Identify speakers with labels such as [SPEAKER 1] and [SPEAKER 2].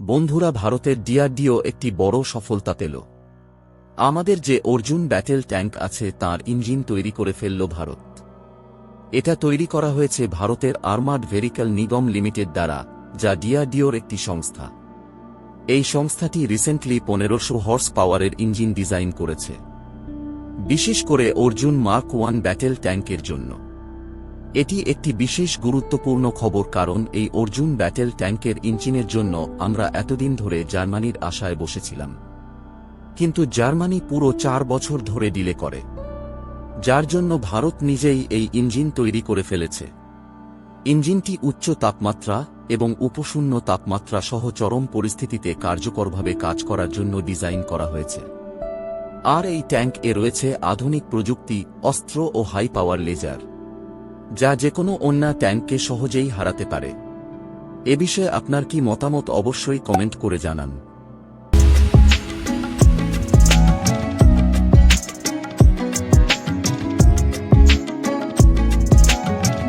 [SPEAKER 1] বন্ধুরা ভারতের ডিআরডিও একটি বড় সফলতা পেল। আমাদের যে অর্জুন ব্যাটেল ট্যাঙ্ক আছে, তার ইঞ্জিন তৈরি করে ফেলল ভারত। এটা তৈরি করা হয়েছে ভারতের আর্মার্ড ভেহিকল নিগম লিমিটেড দ্বারা, যা ডিআরডিওর একটি সংস্থা। এই সংস্থাটি রিসেন্টলি পনেরোশো হর্স পাওয়ারের ইঞ্জিন ডিজাইন করেছে। বিশেষ করে অর্জুন মার্ক ওয়ান ব্যাটেল ট্যাঙ্কের জন্য। এটি একটি বিশেষ গুরুত্বপূর্ণ খবর কারণ এই অর্জুন ব্যাটেল ট্যাঙ্কের ইঞ্জিনের জন্য আমরা এতদিন ধরে জার্মানির আশায় বসেছিলাম। কিন্তু জার্মানি পুরো চার বছর ধরে ডিলে করে। যার জন্য ভারত নিজেই এই ইঞ্জিন তৈরি করে ফেলেছে। ইঞ্জিনটি উচ্চ তাপমাত্রা এবং উপশূন্য তাপমাত্রা সহ চরম পরিস্থিতিতে কার্যকরভাবে কাজ করার জন্য ডিজাইন করা হয়েছে। আর এই ট্যাঙ্ক এ রয়েছে আধুনিক প্রযুক্তি, অস্ত্র ও হাই পাওয়ার লেজার। যা যে কোনো অন্য ট্যাঙ্ককে সহজেই হারাতে পারে। এ বিষয়ে আপনার কি মতামত অবশ্যই কমেন্ট করে জানান।